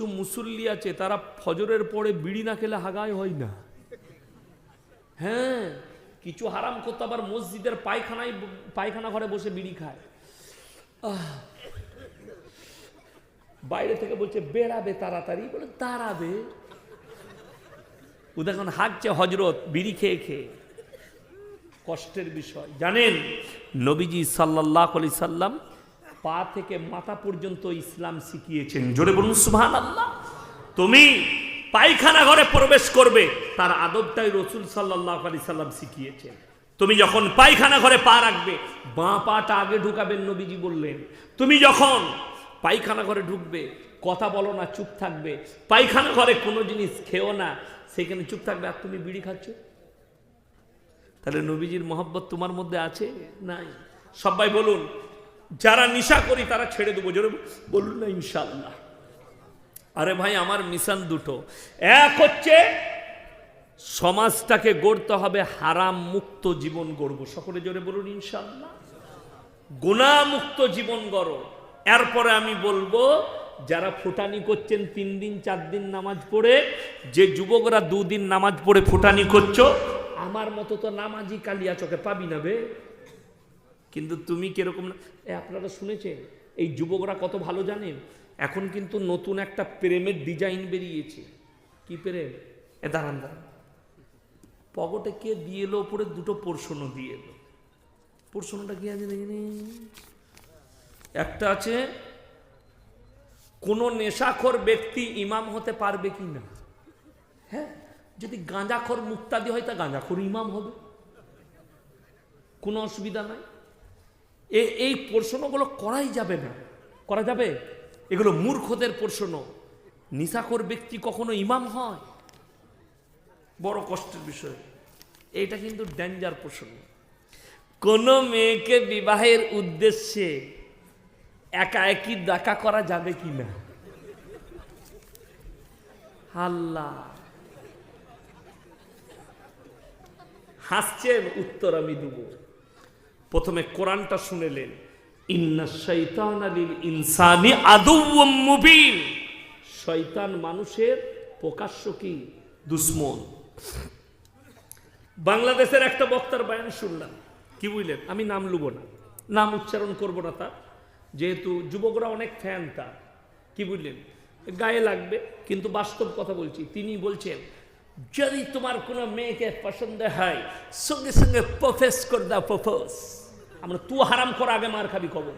কিছু মুসল্লি আছে, তারা ফজরের পরে বিড়ি না খেলে হাগায় হয় না। হ্যাঁ কিছু হারাম করতে, আবার মসজিদের পায়খানায় পায়খানা ঘরে বসে বিড়ি খায়। বাইরে থেকে বলছে, বেড়াবে তাড়াতাড়ি। বলে, দাঁড়াবে। ও দেখুন হাঁকছে হজরত বিড়ি খেয়ে খেয়ে। কষ্টের বিষয়। জানেন, নবীজি সাল্লাহ আলি সাল্লাম পা থেকে মাথা পর্যন্ত ইসলাম শিখিয়েছেন। জোরে বলুন সুহান আল্লাহ তুমি পায়খানা ঘরে প্রবেশ করবে, তার আদবটাই রসুল সাল্লাহ আলি সাল্লাম শিখিয়েছেন। তুমি যখন পায়খানা ঘরে পা রাখবে, বাঁ পাটা আগে ঢুকাবেন নবীজি বললেন। তুমি যখন পায়খানা ঘরে ঢুকবে, কথা বলো না, চুপ থাকবে। পায়খানা ঘরে কোনো জিনিস খেও না, সেখানে চুপ থাকবে। আর তুমি বিড়ি খাচ্ছ? তাহলে নবীজির মহব্বত তোমার মধ্যে আছে? নাই। সবাই বলুন যারা নিশা করি, তারা ছেড়ে দেবো। জোরে বলুন না ইনশাল্লাহ আরে ভাই, আমার মিশন দুটো। এক হচ্ছে, সমাজটাকে গড়তে হবে হারাম মুক্ত জীবন গড়ব। সকলে জোরে বলুন ইনশাল্লাহ গুণামুক্ত জীবন গড়ো। এরপরে আমি বলব, যারা ফুটানি করছেন, তিন দিন, চার দিন নামাজ পড়ে, যে যুবকরা দুদিন নামাজ পড়ে ফুটানি করছ, আমার মতো তো নামাজি কালিয়া চোখে পাবি না বে। কিন্তু তুমি কীরকম আপনারা শুনেছেন, এই যুবকরা কত ভালো জানেন? এখন কিন্তু নতুন একটা প্রেমের ডিজাইন বেরিয়েছে। কি প্রেম? এ, দাঁড়ান দাঁড়ান। পকেটে কে দিয়ে এলো? ওপরে দুটো পোর্শনও দিয়ে এলো। পোর্শনটা কি আছে দেখিনি একটা আছে, কোনো নেশাখোর ব্যক্তি ইমাম হতে পারবে কি না? হ্যাঁ? যদি গাঁজাখোর মুক্তাদি হয়, তা গাঁজাখোর ইমাম হবে। কোনো অসুবিধা নাই। এই প্রশ্নগুলো করাই যাবে না। করা যাবে? এগুলো মূর্খদের প্রশ্ন। নিশাখোর ব্যক্তি কখনো ইমাম হয়? বড় কষ্টের বিষয়। এইটা কিন্তু ডেঞ্জার প্রশ্ন। কোন মেয়েকে বিবাহের উদ্দেশ্যে একা একই দেখা করা যাবে কি না? হাল্লা। হাসছেন, উত্তর আমি দেব। প্রথমে কোরআনটা শুনেলেন। ইন্না শৈতান আলিল ইনসানি আদৌম মুবিন। শয়তান মানুষের প্রকাশ্য কি? দুশ্মন। বাংলাদেশের একটা বক্তার বায়ান শুনলাম। কি বুঝলেন? আমি নাম লুব না। নাম উচ্চারণ করব না তার। যেহেতু যুবকরা অনেক ফ্যান তার। কি বুঝলেন? গায়ে লাগবে, কিন্তু বাস্তব কথা বলছি। তিনি বলছেন, যদি তোমার কোনো মেয়েকে পছন্দ হয়, সঙ্গে সঙ্গে প্রফেস করে দাও প্রফেস আমরা তু হারাম করা আগে মার খাবি কবর।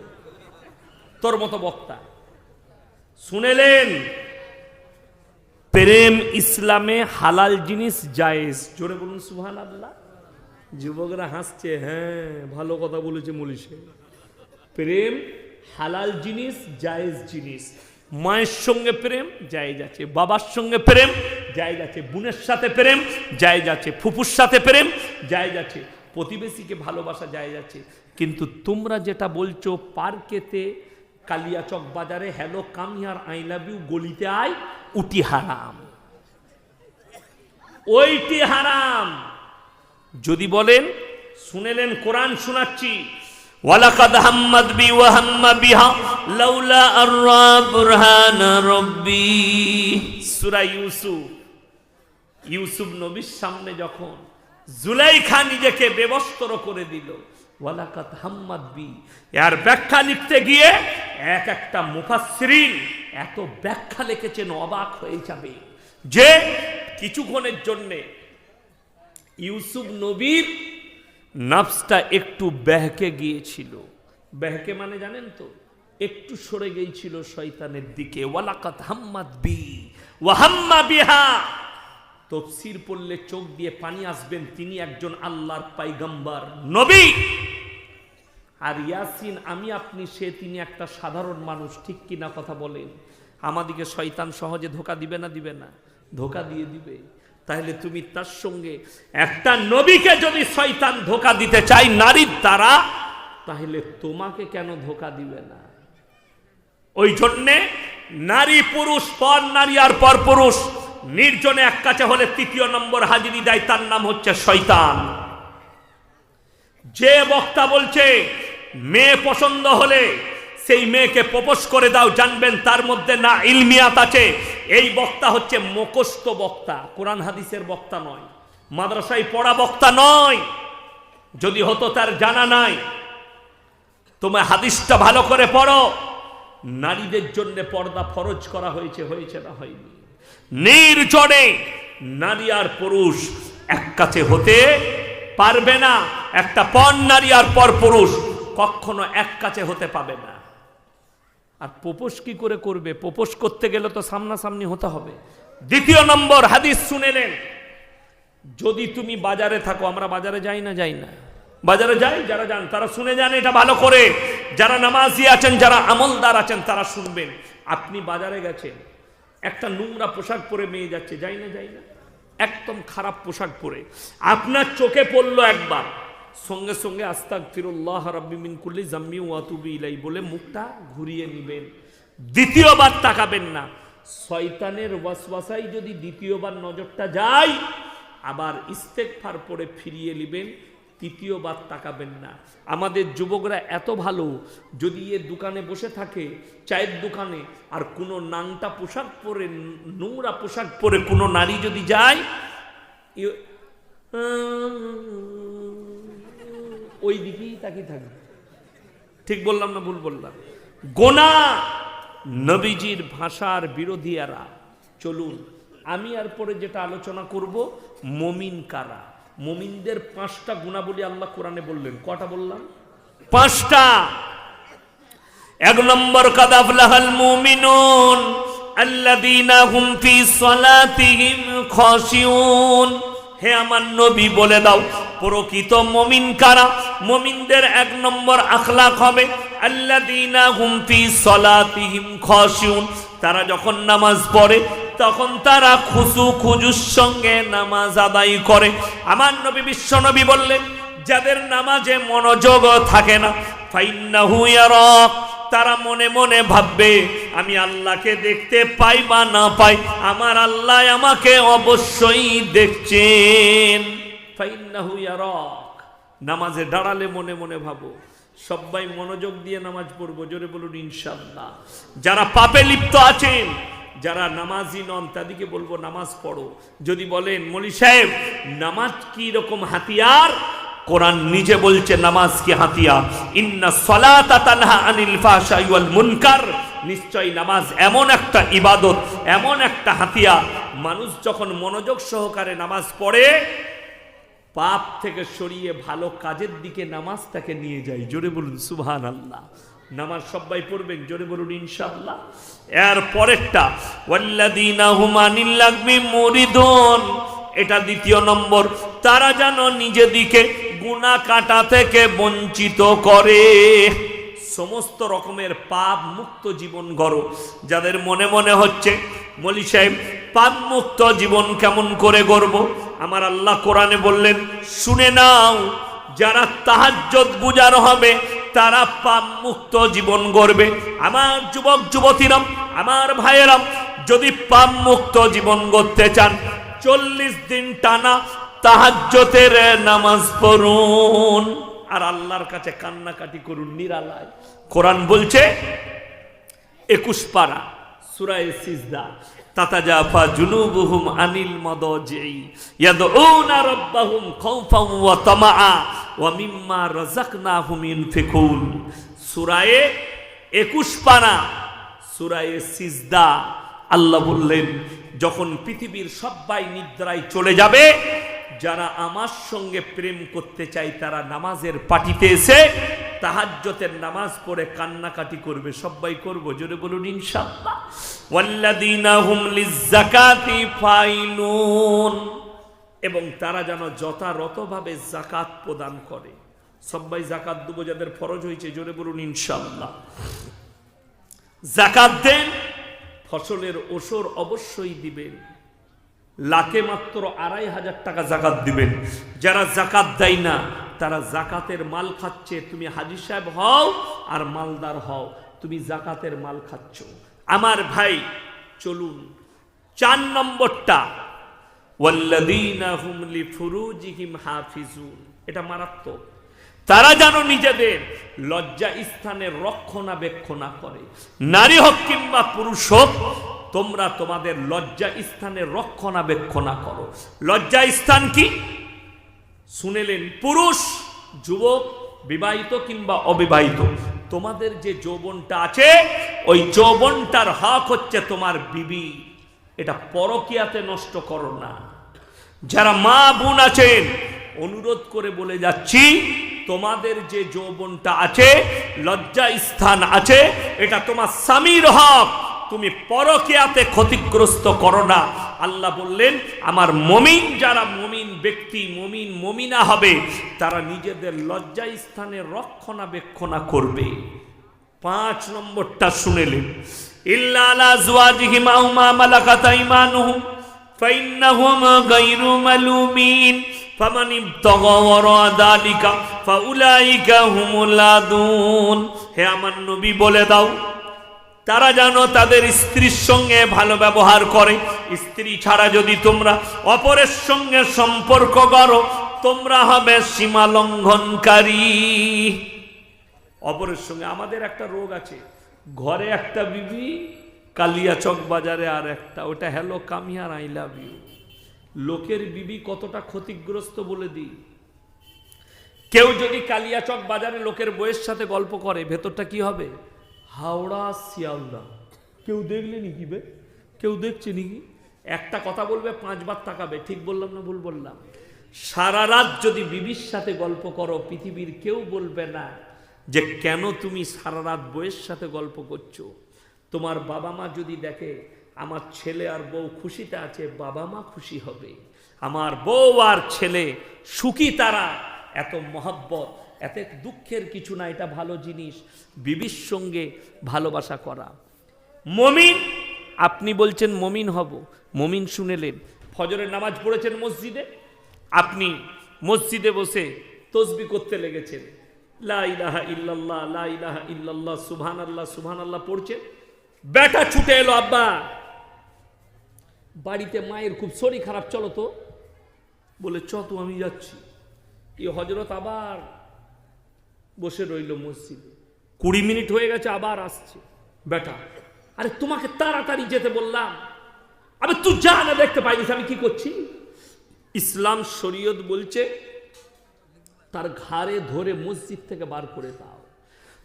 তোর মতো বক্তা। শুনেলেন? প্রেম ইসলামে হালাল জিনিস জায়েজ। জোরে বলুন সুহান আল্লাহ যুবকরা হাসছে হ্যাঁ ভালো কথা বলেছে মলিশে প্রেম হালাল জিনিস, জায়েজ জিনিস। মায়ের সঙ্গে প্রেম, জায়েজ আছে। বাবার সঙ্গে প্রেম, জায়েজ আছে। বোনের সাথে প্রেম, জায়েজ আছে। ফুপুর সাথে প্রেম, জায়েজ আছে। প্রতিবেশীকে ভালোবাসা, জায়েজ আছে। কিন্তু তোমরা যেটা বলছো, পার্কেতে কালিয়াচক বাজারে, হ্যালো কামিয়ার আই লাভ ইউ গলিতে আয়, উটি হারাম। ওইটি হারাম। যদি বলেন, শুনেলেন, কোরআন শোনাচ্ছি। ওয়ালাকাদ হাম্মাদ বি ওয়া হাম্মা বিহা, লাউলা আররা বুরহান রব্বি। সূরা ইউসুফ। ইউসুফ নবীর সামনে যখন জুলাইখা নিজেকে বেবস্ত্র করে দিল ওয়ালাকাত হাম্মাদ বি। এর ব্যাখ্যা লিখতে গিয়ে এক একটা মুফাসসিরিন এত ব্যাখ্যা লিখেছেন, অবাক হয়ে যাবে। যে কিছুক্ষণের জন্যে ইউসুফ নবীর নাফসটা একটু ব্যাহকে গিয়েছিল। ব্যাহকে মানে জানেন তো, একটু সরে গিয়েছিল শয়তানের দিকে। ওয়ালাকাত হাম্মাদ বি ওয়াহাম্মা বিহা। তফসির পড়লে চোখ দিয়ে পানি আসবেন, তিনি একজন আল্লাহর পাইগাম্বার নবী। আর ইয়াসিন, আমি, আপনি, সে, তিনি একটা সাধারণ মানুষ, ঠিক কিনা কথা বলেন। আমাদিকে শয়তান সহজে ধোকা দিবে না দিবে না, ধোকা দিয়ে দিবে। তাহলে তুমি তার সঙ্গে একটা নবীকে যদি শয়তান ধোকা দিতে চাই নারীর দ্বারা, তাহলে তোমাকে কেন ধোকা দিবে না? ওই জন্যে নারী পুরুষ, পর নারী আর পর পুরুষ, নির্জনে এক কাছে হলে তৃতীয় নম্বর হাজিরি দেয়, তার নাম হচ্ছে শয়তান। যে বক্তা বলছে মেয়ে পছন্দ হলে সেই মেয়েকে প্রপোজ করে দাও, জানবেন তার মধ্যে না ইলমিয়াত আছে। এই বক্তা হচ্ছে মুখস্থ বক্তা, কোরআন হাদিসের বক্তা নয়, মাদ্রাসায় পড়া বক্তা নয়। যদি হতো তার জানা নাই তোমার হাদিসটা ভালো করে পড়ো। নারীদের জন্য পর্দা ফরজ করা হয়েছে হয়েছে না হয়নি। নির্জনে নারী আর পুরুষ এক কাছে হতে পারবে না। একটা পর নারী আর পর পুরুষ। কখনো এক কাছে হতে পাবে না। আর পোপোস কি করে করবে? পোপোস করতে গেলে তো সামনাসামনি হতে হবে। দ্বিতীয় নম্বর হাদিস শুনেলেন যদি তুমি বাজারে থাকো, আমরা বাজারে যাই না যাই না? বাজারে যাই, যারা যান, তারা শুনে যান, এটা ভালো করে। যারা নামাজি আছেন, যারা আমলদার আছেন, তারা শুনবেন। আপনি বাজারে গেছেন, একটা নোংরা পোশাক পরে মেয়ে যাচ্ছে, যাই না যাই না? একদম খারাপ পোশাক পরে। আপনার চোখে পড়ল একবার। সঙ্গে সঙ্গে আস্তাক ফিরুল্লাহ রাব্বি মিন কুল্লি জাম্মি ওয়াতুবি ইলাই বলে মুখটা ঘুরিয়ে নেবেন। দ্বিতীয়বার তাকাবেন না। শয়তানের ওয়াসওয়াসাই যদি দ্বিতীয়বার নজরটা যায়, আবার ইস্তেকফার পরে ফিরিয়ে নেবেন, তৃতীয়বার তাকাবেন না। আমাদের যুবকরা এত ভালো, যদি এ দোকানে বসে থাকে, চায়ের দোকানে, আর কোনো নাংটা পোশাক পরে, নোংরা পোশাক পরে কোনো নারী যদি যায় ওই দিকেই তাকিয়ে থাকবে। ঠিক বললাম না ভুল বললাম? গোনা নবীজির ভাষার বিরোধীরা চলুন, আমি আর পরে যেটা আলোচনা করব, মমিন কারা? মমিনদের পাঁচটা গুণাবলী আল্লাহ কোরআনে বললেন। কটা বললাম? পাঁচটা। এক নম্বর কাদাফলাহাল মুমিনুন, আল্লাযীনা হুম ফি সালাতিহিম খাশিউন। হে আমার নবী বলে দাও, প্রকৃত মমিন কারা? মমিনদের এক নম্বর আখলাক হবে, আল্লাযীনা হুম ফি সালাতিহিম খাশিউন। তারা যখন নামাজ পড়ে, তখন তারা খুশু খুজুর সঙ্গে নামাজ আদায় করে। আমার নবী বিশ্ব নবী বললেন, যাদের নামাজে মনোযোগ থাকে না, ফাইন্নাহু ইয়ারাক তারা মনে মনে ভাববে, আমি আল্লাহকে দেখতে পাই বা না পাই, আমার আল্লাহ আমাকে অবশ্যই দেখছেন। নামাজে দাঁড়ালে মনে মনে ভাবো, সবাই মনোযোগ দিয়ে নামাজ পড়ব, জোরে বলুন ইনশাল্লাহ যারা পাপে লিপ্ত আছেন, যারা নামাজি নন, তাদেরকে বলব, নামাজ পড়ো। যদি বলেন, মলি সাহেব, নামাজ কি রকম হাতিয়ার? কোরআন নিজে বলছে, নামাজ কি হাতিয়ার ইন্না সলাতা তানহা আনিল ফাহশাই ওয়াল মুনকার। নিশ্চয় নামাজ এমন একটা ইবাদত, এমন একটা হাতিয়া। মানুষ যখন মনোযোগ সহকারে নামাজ পড়ে, পাপ থেকে সরিয়ে ভালো কাজের দিকে নামাজ তাকে নিয়ে যায়। জোরে বলুন সুবহান আল্লাহ নামাজ সবাই পড়বেন? জোরে বলুন, ইনশাআল্লাহ। এর পরেরটা, ওয়াল্লাযীনা হুম আনিল লাগমি মুরিদুন। এটা দ্বিতীয় নম্বর। তারা যেন নিজেদিকে গুনাহ কাটা থেকে বঞ্চিত করে। সমস্ত রকমের পাপ মুক্ত জীবন গড়ো। যাদের মনে মনে হচ্ছে, মলি সাহেব, পাপ মুক্ত জীবন কেমন করে গড়ব? আমার আল্লাহ কোরআনে বললেন, শুনে নাও, যারা তাহাজ্জত বুজার হবে, তারা পাপ মুক্ত জীবন গড়বে। আমার যুবক, যুবতীরাম, আমার ভাইয়েরাম, যদি পাপ মুক্ত জীবন গড়তে চান, চল্লিশ দিন টানা তাহাজ্জতের নামাজ পড়ুন। আর আল্লাহর কাছে কান্নাকাটি করুন, নিরালায়। কোরআন বলছে, একুশ পারা, সুরায় আনিল ওয়া ওয়া মিম্মা রাযাকনাহুম ইনফিকুন। সূরায়ে 21 পারা সিজদা, আল্লাহ বললেন, যখন পৃথিবীর সবাই নিদ্রায় চলে যাবে যারা আমার সঙ্গে প্রেম করতে চাই তারা নামাজের পাটিতে এসে তাহাজ্জতের নামাজ পড়ে কান্নাকাটি করবে। সবাই করব, জোরে বলুন, ইনশাআল্লাহ। ওয়াল্লাযীনা হুম লিয-যাকাতি ফাইলুন। এবং তারা যেন যথাযথভাবে জাকাত প্রদান করে। সবাই জাকাত দেবো, যাদের ফরজ হয়েছে, জোরে বলুন, ইনশাআল্লাহ। জাকাত দেন, ফসলের ওসর অবশ্যই দিবেন। লাখে মাত্র আড়াই হাজার টাকা জাকাত দিবেন। যারা জাকাত দেয় না, তারা জাকাতের মাল খাচ্ছে। তুমি হাজি সাহেব হও আর মালদার হও, তুমি জাকাতের মাল খাচ্ছ। আমার ভাই, চলুন, চার নম্বরটা। এটা মারাত্মক। তারা যেন নিজেদের লজ্জা স্থানের রক্ষণাবেক্ষণা করে। নারী হোক কিংবা পুরুষ হোক তোমরা তোমাদের লজ্জা স্থানের রক্ষণাবেক্ষণা করো। লজ্জা স্থান কি? শুনেলেন পুরুষ, যুবক, বিবাহিত কিংবা অবিবাহিত। তোমাদের যে যৌবনটা আছে, ওই যৌবনটার হক হচ্ছে তোমার বিবি। এটা পরকিয়াতে নষ্ট করো না। যারা মা বোন আছেন, অনুরোধ করে বলে যাচ্ছি, তোমাদের যে যৌবনটা আছে, লজ্জা স্থান আছে, এটা তোমার স্বামীর হক। তুমি পরকিয়াতে ক্ষতিগ্রস্ত করো না। আল্লাহ বললেন, আমার মমিন যারা মমিন ব্যক্তি, মমিন মমিনা হবে, তারা নিজেদের লজ্জা স্থানে রক্ষণাবেক্ষণা করবে। পাঁচ নম্বরটা শুনেলেন হে আমার নবী, বলে দাও তারা যেন তাদের স্ত্রীর সঙ্গে ভালো ব্যবহার করে। স্ত্রী ছাড়া যদি তোমরা অপরের সঙ্গে সম্পর্ক করো, তোমরা হবে সীমা লঙ্ঘনকারী অপরের সঙ্গে আমাদের একটা রোগ আছে। ঘরে একটা বিবি, কালিয়াচক বাজারে আর একটা, ওটা হ্যালো কামিয়ার আই লাভ ইউ। লোকের বিবি কতটা ক্ষতিগ্রস্ত বলে দিই। কেউ যদি কালিয়াচক বাজারে লোকের বইয়ের সাথে গল্প করে, ভেতরটা কি হবে? হাওড়া শিয়ালদা। কেউ দেখলে নাকি বে? কেউ দেখছে নাকি? একটা কথা বলবে পাঁচবার তাকাবে। ঠিক বললাম না ভুল বললাম? সারা রাত যদি বিবির সাথে গল্প করো পৃথিবীর কেউ বলবে না যে কেন তুমি সারা রাত বইয়ের সাথে গল্প করছ। তোমার বাবা মা যদি দেখে আমার ছেলে আর বউ খুশিতে আছে বাবা মা খুশি হবে। আমার বউ আর ছেলে সুখী তারা। এত মহব্বত। এত দুঃখের কিছু না, এটা ভালো জিনিস। বিবির সঙ্গে ভালোবাসা করা। মমিন, আপনি বলছেন মমিন হব, মমিন শুনেলেন। ফজরের নামাজ পড়েছেন মসজিদে? আপনি মসজিদে বসে তসবি করতে লেগেছেন। লা ইলাহা ইল্লাল্লাহ, লা ইলাহা ইল্লাল্লাহ সুবহান আল্লাহ সুবহান আল্লাহ পড়ছেন। বেটা ছুটে এলো, আব্বা, বাড়িতে মায়ের খুব শরীর খারাপ, চলো তো। বলে, চ তো, আমি যাচ্ছি। এই হজরত আবার বসে রইল মসজিদে। কুড়ি মিনিট হয়ে গেছে, আবার আসছে। বেটা, আরে তোমাকে তাড়াতাড়ি যেতে বললাম। আবে তুই যা না দেখতে পাইনিস আমি কি করছি? ইসলাম শরীয়ত বলছে, তার ঘাড়ে ধরে মসজিদ থেকে বার করে দাও।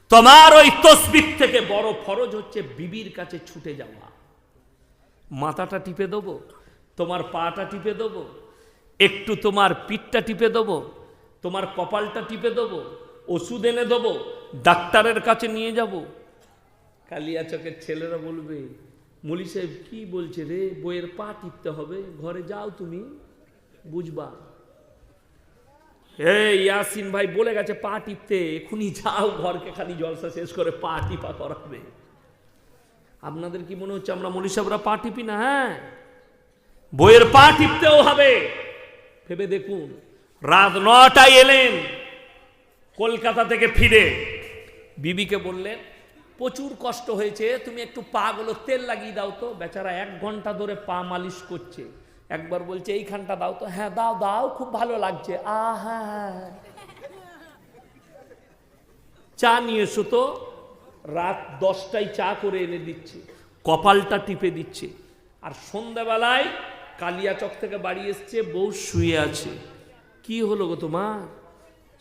তোমার ওই তসবির থেকে বড় ফরজ হচ্ছে বিবির কাছে ছুটে যাওয়া। মাথাটা টিপে দেবো? তোমার পাটা টিপে দেবো? একটু তোমার পিঠটা টিপে দেবো? তোমার কপালটা টিপে দেবো? ওষুধ এনে দেবো, ডাক্তারের কাছে নিয়ে যাব। কালিয়া চকের ছেলেরা বলবে, মলি সাহেব, কি বলছে রে? বইয়ের পা টিপতে হবে, ঘরে যাও তুমি, বুঝবা। এই ইয়াসিন ভাই বলে গেছে পা টিপতে এখনই যাও, ঘরকে খালি জলসা শেষ করে পা টিপা করাবে। আপনাদের কি মনে হচ্ছে আমরা মলি সাহেবরা পা টিপি না হ্যাঁ? বইয়ের পা টিপতেও হবে। ভেবে দেখুন, রাত নটায় এলেন কলকাতা থেকে ফিরে। বিবিকে বললেন, প্রচুর কষ্ট হয়েছে, তুমি একটু পা গুলো তেল লাগিয়ে দাও তো। বেচারা এক ঘণ্টা ধরে পা মালিশ করছে। একবার বলছে, এইখানটা দাও তো। হ্যাঁ দাও দাও, খুব ভালো লাগছে। আ হ্যাঁ চা নিয়ে এসো তো। রাত দশটায় চা করে এনে দিচ্ছে। কপালটা টিপে দিচ্ছে। আর সন্ধ্যাবেলায় কালিয়াচক থেকে বাড়ি এসছে, বউ শুয়ে আছে। কি হলো গো তোমার?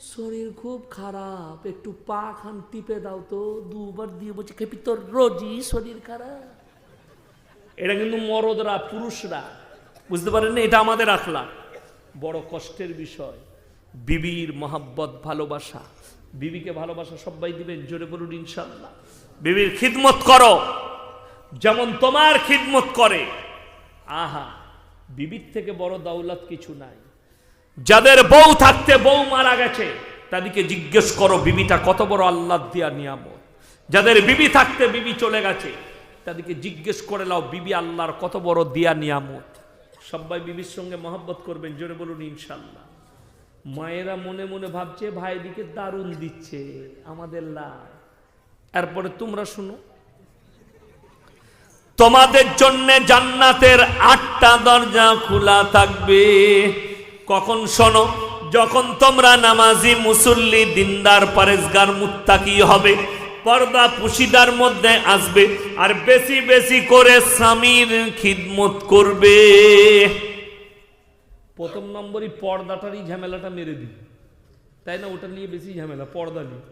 শরীর খুব খারাপ, একটু পা খান টিপে দাও তো, দুবার দিয়ে বলছে খেপি তোর রোজই শরীর খারাপ। এটা কিন্তু মরদরা, পুরুষরা। বুঝতে পারেন না, এটা আমাদের রাখলাম বড় কষ্টের বিষয়। বিবির মহাব্বত, ভালোবাসা। বিবিকে ভালোবাসা সবাই দিবেন জোরে বলুন ইনশাল্লাহ বিবির খিদমত করো। যেমন তোমার খিদমত করে। আহা, বিবির থেকে বড় দাউলাত কিছু নাই। যাদের বউ থাকতে বউ মারা গেছে, তাদেরকে জিজ্ঞেস করো, বিবিটা কত বড় আল্লাহ দিয়া নিয়ামত? যাদের বিবি থাকতে বিবি চলে গেছে, তাদেরকে জিজ্ঞেস করে নাও, বিবি আল্লাহর কত বড় দিয়া নিয়ামত? সবাই বিবির সঙ্গে মহব্বত করবেন, জোরে বলুন, ইনশাল্লাহ। মায়েরা মনে মনে ভাবছে, ভাই দিকে দারুণ দিচ্ছে, আমাদের লাভ এরপরে তোমরা শুনো, তোমাদের জন্য জান্নাতের আটটা দরজা খোলা থাকবে। কখন শোনো, যখন তোমরা নামাজি মুসল্লি, দিনদার, পারেজগার, মুত্তাকি হবে, পর্দা পুশিদার মধ্যে আসবে, আর বেশি বেশি করে স্বামীর খিদমত করবে। প্রথম নম্বরই পর্দাটারই ঝামেলাটা মেরে দিই। তাই না? ওটা নিয়ে বেশি ঝামেলা, পর্দা নিয়ে।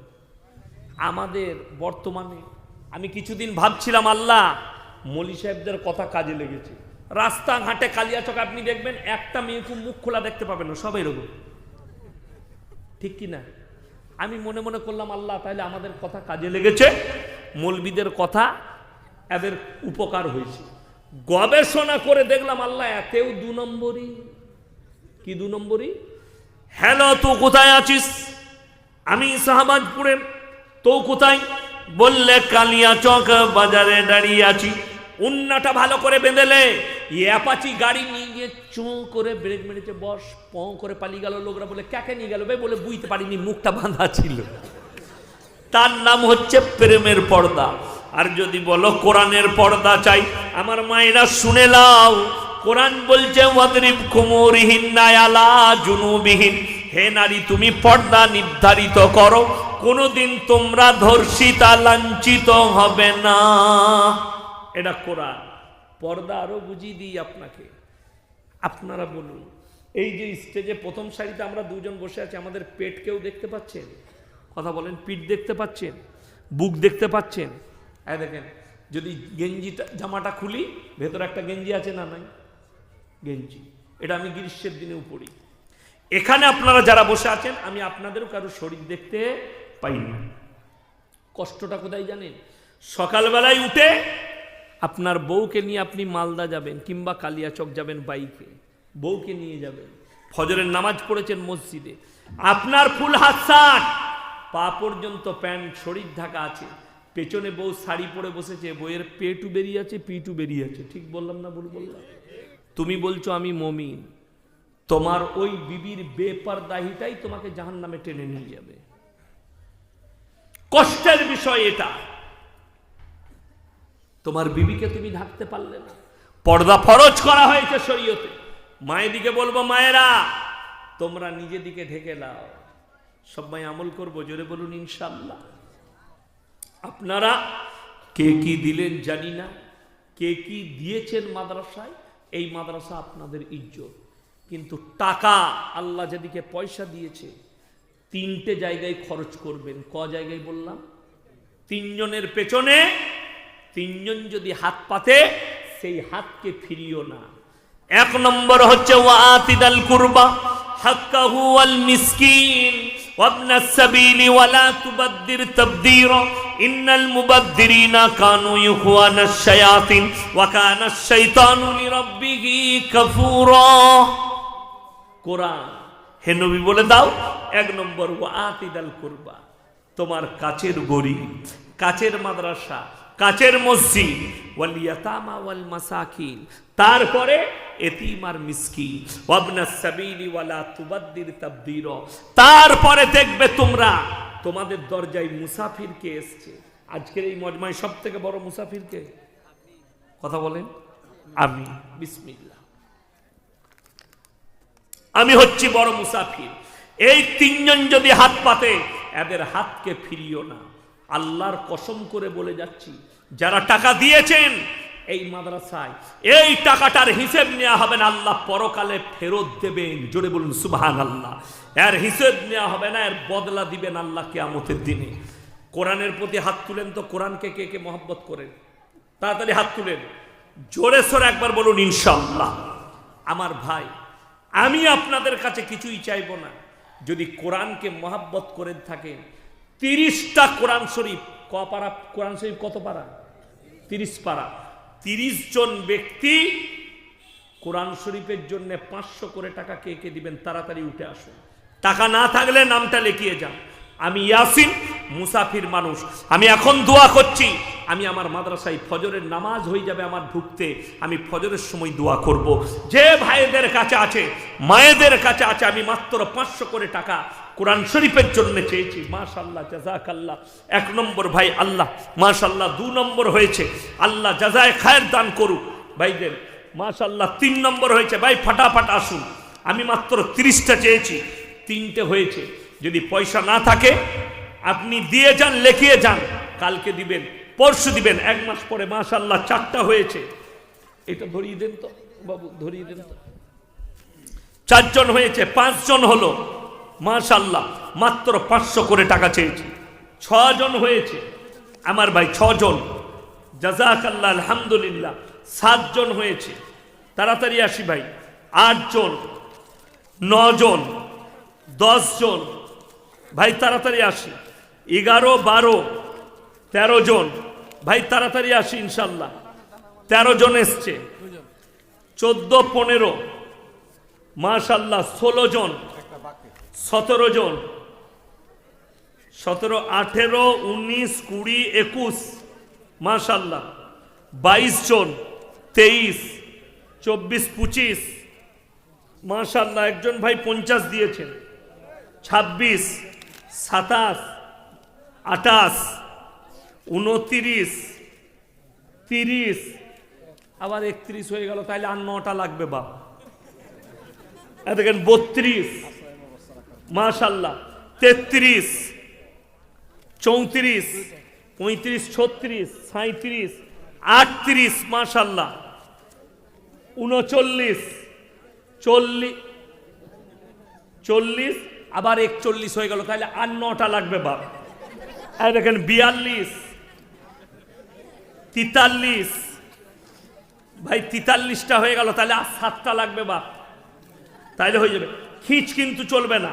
আমাদের বর্তমানে, আমি কিছুদিন ভাবছিলাম, আল্লাহ, মলি সাহেবদের কথা কাজে লেগেছে। রাস্তাঘাটে কালিয়াচক, আপনি দেখবেন একটা মেয়ে খুব মুখ খোলা দেখতে পাবেন না, সবাই এরকম। ঠিক কি না? আমি মনে মনে করলাম, আল্লাহ, তাহলে আমাদের কথা কাজে লেগেছে, মৌলবিদের কথা এদের উপকার হয়েছে। গবেষণা করে দেখলাম, আল্লাহ, এতেও দু নম্বরই। কি দু নম্বরই? হ্যালো, তো কোথায় আছিস? আমি শাহবাজপুরে। তো কোথায়? বললে কালিয়া চক বাজারে দাঁড়িয়ে আছি। উন্নাটা ভালো করে বেঁধেলে অ্যাপাচি গাড়ি নিয়ে গিয়ে চোঁ করে ব্রেক মেরেছে, বস, প করে পালিয়ে গেল। লোকরা বলে ক্যাকে নিয়ে গেল বে বলে, বুঝতে পারিনি, মুখটা বাঁধা ছিল। তার নাম হচ্ছে প্রেমের পর্দা। আর যদি বলো, কোরআনের পর্দা চাই। আমার মায়েরা শুনে লাও কোরআন বলছে, ওয়াদরিব কুমুরহীন নায়ালা জুনুবিহীন। হে নারী, তুমি পর্দা নির্ধারিত করো। কোনোদিন তোমরা ধর্ষিতা লাঞ্ছিত হবে না। এটা কোরআন। পর্দা আরও বুঝিয়ে দিই আপনাকে। আপনারা বলুন, এই যে স্টেজে প্রথম সারিতে আমরা দুজন বসে আছি, আমাদের পেট কেউ দেখতে পাচ্ছেন? কথা বলেন, পিঠ দেখতে পাচ্ছেন? বুক দেখতে পাচ্ছেন? হ্যাঁ দেখেন, যদি গেঞ্জিটা জামাটা খুলি, ভেতরে একটা গেঞ্জি আছে না নাই? গেঞ্জি। এটা আমি গ্রীষ্মের দিনেও পড়ি এখানে আপনারা যারা বসে আছেন, আমি আপনাদেরও কারও শরীর দেখতে পাই না। কষ্টটা কোথায় জানেন? সকালবেলায় উঠে আপনার বউকে নিয়ে আপনি মালদা যাবেন কিংবা কালিয়াচক যাবেন বাইকে বউকে নিয়ে যাবেন। ফজরের নামাজ পড়েছেন মসজিদে। আপনার ফুল হাত শার্ট পা পর্যন্ত প্যান্ট, শরীর ঢাকা আছে। পেছনে বউ শাড়ি পরে বসেছে বইয়ের পেটু বেরিয়ে আছে, পিটু বেরিয়ে আছে। ঠিক বললাম না ভুল বললাম? তুমি বলছো আমি মমিন। তোমার ওই বিবির বেপারদাহিটাই তোমাকে জাহান নামে টেনে নিয়ে যাবে। কষ্টের বিষয় এটা। তোমার বিবিকে তুমি ঢাকতে পারলে না। পর্দা ফরজ করা হয়েছে শরীয়তে। মায়ের দিকে বলব, মায়েরা, তোমরা নিজে দিকে ঢেকে নাও। সবাই আমল করব, জোরে বলুন ইনশাল্লাহ আপনারা কে কি দিলেন জানি না। কে কি দিয়েছেন মাদ্রাসায়, এই মাদ্রাসা আপনাদের ইজ্জত। কিন্তু টাকা আল্লাহ যেদিকে পয়সা দিয়েছে, তিনটে জায়গায় খরচ করবেন। ক জায়গায় বললাম? তিনজনের পেছনে তিনজন যদি হাত পাতে সেই হাতকে ফিরিও না এক নম্বর হচ্ছে ওয়াতিদাল কুরবা হাক্কাহু ওয়াল মিসকিন وابن السبيل ولا تبذر تبذيرا إن المبذرين كانوا إخوان الشياطين وكان الشيطان لربه كفورا কোরআন হে নবী বলে দাও এক নম্বর ওয়াতিদাল কুরবা তোমার কাছের গরিব কাছের মাদ্রাসা কাছের মসজিদ, ওয়াল তারপরে এতিম আর তারপরে দেখবে তোমরা, তোমাদের দরজায় মুসাফির কে এসছে? আজকের এই মজমায় সব থেকে বড় মুসাফির কে? কথা বলেন। আমি। বিসমিল্লাহ। আমি হচ্ছি বড় মুসাফির। এই তিনজন যদি হাত পাতে, এদের হাতকে ফিরিও না। আল্লাহর কসম করে বলে যাচ্ছি, যারা টাকা দিয়েছেন এই মাদ্রাসায়, এই টাকাটার হিসেব নেওয়া হবে না, আল্লাহ পরকালে ফেরত দেবেন। জোরে বলুন সুবাহান আল্লাহ এর হিসেব নেওয়া হবে না, এর বদলা দিবেন আল্লাহ কেয়ামতের দিনে। কোরআনের প্রতি হাত তুলেন তো কোরআনকে কে কে মহব্বত করেন? তাড়াতাড়ি হাত তুলেন। জোরে সোরে একবার বলুন ইনশাল্লাহ আমার ভাই, আমি আপনাদের কাছে কিছুই চাইব না। যদি কোরআনকে মহাব্বত করে থাকেন তিরিশটা কোরআন শরীফ। ক পারা? কোরআন শরীফ কত পারা? তিরিশ পারা। তিরিশ জন ব্যক্তি কোরআন শরীফের জন্য পাঁচশো করে টাকা কে কে দিবেন, তাড়াতাড়ি উঠে আসুন। টাকা না থাকলে নামটা লেখিয়ে যান। আমি ইয়াসিন, মুসাফির মানুষ। আমি এখন দোয়া করছি, আমি আমার মাদ্রাসায় ফজরের নামাজ হয়ে যাবে আমার ঢুকতে, আমি ফজরের সময় দোয়া করব। যে ভাইদের কাছে আছে, মায়েদের কাছে আছে, আমি মাত্র পাঁচশো করে টাকা কোরআন শরীফের জন্য চেয়েছি। মাশাল্লাহ জাজাক আল্লাহ এক নম্বর ভাই আল্লাহ মাশাল্লাহ দু নম্বর হয়েছে। আল্লাহ জাজায় খায়ের দান করুক। ভাইদের মাশাল্লাহ তিন নম্বর হয়েছে। ভাই, ফাটাফাট আসুন। আমি মাত্র তিরিশটা চেয়েছি, তিনটে হয়েছে। যদি পয়সা না থাকে, আপনি দিয়ে যান, লেখিয়ে যান, কালকে দিবেন, পরশু দিবেন, এক মাস পরে মাশাল্লাহ চারটা হয়েছে। এটা ধরিয়ে দেন তো, বাবু, ধরিয়ে দেন তো। চারজন হয়েছে, পাঁচজন হলো মাশাল্লাহ মাত্র পাঁচশো করে টাকা চেয়েছি। ছজন হয়েছে, আমার ভাই ছজন। জাজাকাল্লাহ আলহামদুলিল্লাহ, সাতজন হয়েছে। তাড়াতাড়ি আসি ভাই, আটজন, নজন জন ভাই, তাড়াতাড়ি আসি। এগারো, বারো, তেরো জন। ভাই, তাড়াতাড়ি আসি, ইনশাল্লাহ। তেরো জন এসছে। চোদ্দ, পনেরো। মাশাল্লাহ, ষোলো জন। সতেরো জন। সতেরো, আঠেরো, উনিশ, কুড়ি, একুশ। মাশাল্লাহ। বাইশ জন। তেইশ, চব্বিশ, পঁচিশ। মাশাল্লাহ, একজন ভাই পঞ্চাশ দিয়েছেন। ছাব্বিশ। সাতাশ আটাশ উনতিরিশ, তিরিশ, আবার একত্রিশ হয়ে গেল তাহলে আর নটা লাগবে বাপ। দেখেন, বত্রিশ, মাশাল্লাহ, তেত্রিশ, চৌত্রিশ, পঁয়ত্রিশ, ছত্রিশ সাঁত্রিশ আটত্রিশ, মাশাল্লাহ, উনচল্লিশ চল্লিশ চল্লিশ আবার একচল্লিশ হয়ে গেল, তাহলে আর নটা লাগবে বাপ। এই দেখেন, বিয়াল্লিশ, তিতাল্লিশ, ভাই তিতাল্লিশটা হয়ে গেল, তাহলে আর সাতটা লাগবে বাপ। তাইলে হয়ে যাবে। খিচ কিন্তু চলবে না।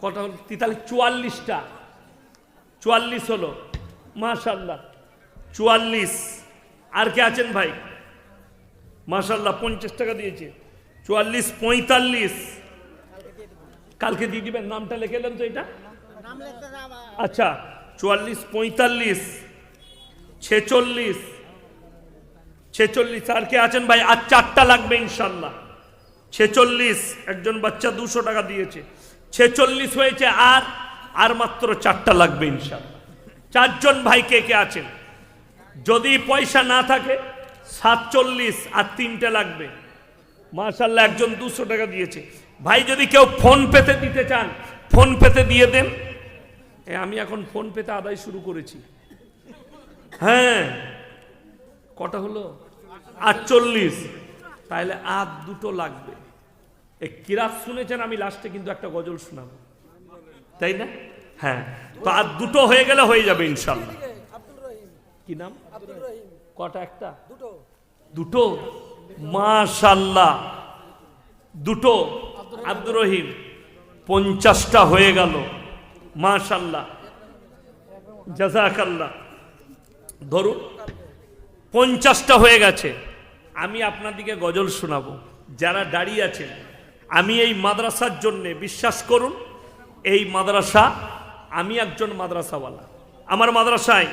কটা হলো? তিতাল্লিশ, চুয়াল্লিশটা। চুয়াল্লিশ হলো। মাশাল্লাহ। চুয়াল্লিশ। আর কে আছেন ভাই? মাশাল্লাহ, পঞ্চাশ টাকা দিয়েছে। চুয়াল্লিশ, পঁয়তাল্লিশ। কালকে দিয়ে দিবেন? নামটা লিখে এলেন তো এটা। আচ্ছা চুয়াল্লিশ পঁয়তাল্লিশ ছেচল্লিশ ছেচল্লিশ আর কে আছেন ভাই? আর চারটা লাগবে ইনশাল্লাহ। ছেচল্লিশ একজন বাচ্চা দুশো টাকা দিয়েছে। ছেচল্লিশ হয়েছে আর আর মাত্র চারটা লাগবে ইনশাল্লাহ। চারজন ভাই কে কে আছেন? যদি পয়সা না থাকে সাতচল্লিশ আর তিনটে লাগবে। মার্শাল্লাহ একজন দুশো টাকা দিয়েছে। ভাই যদি কেউ ফোন পেতে দিতে চান ফোন পেতে দিয়ে দেন। আমি এখন ফোন পেতে আদায় শুরু করেছি। হ্যাঁ কটা হলো? আটচল্লিশ। তাহলে আর দুটো লাগবে। এ কিরাত শুনেছেন আমি লাস্টে কিন্তু একটা গজল শোনাবো। তাই না? হ্যাঁ তো আর দুটো হয়ে গেলে হয়ে যাবে ইনশাল্লাহ কি নাম? কটা একটা? দুটো। মাশাল্লাহ দুটো? আব্দুর রহিম, পঞ্চাশটা হয়ে গেল। মাশাল্লাহ। জাজাকাল্লাহ ধরুন, পঞ্চাশটা হয়ে গেছে। আমি আপনাদিকে গজল শোনাবো। যারা দাঁড়িয়ে আছেন, আমি এই মাদ্রাসার জন্যে বিশ্বাস করুন, এই মাদ্রাসা আমি একজন মাদ্রাসাওয়ালা। আমার মাদ্রাসায়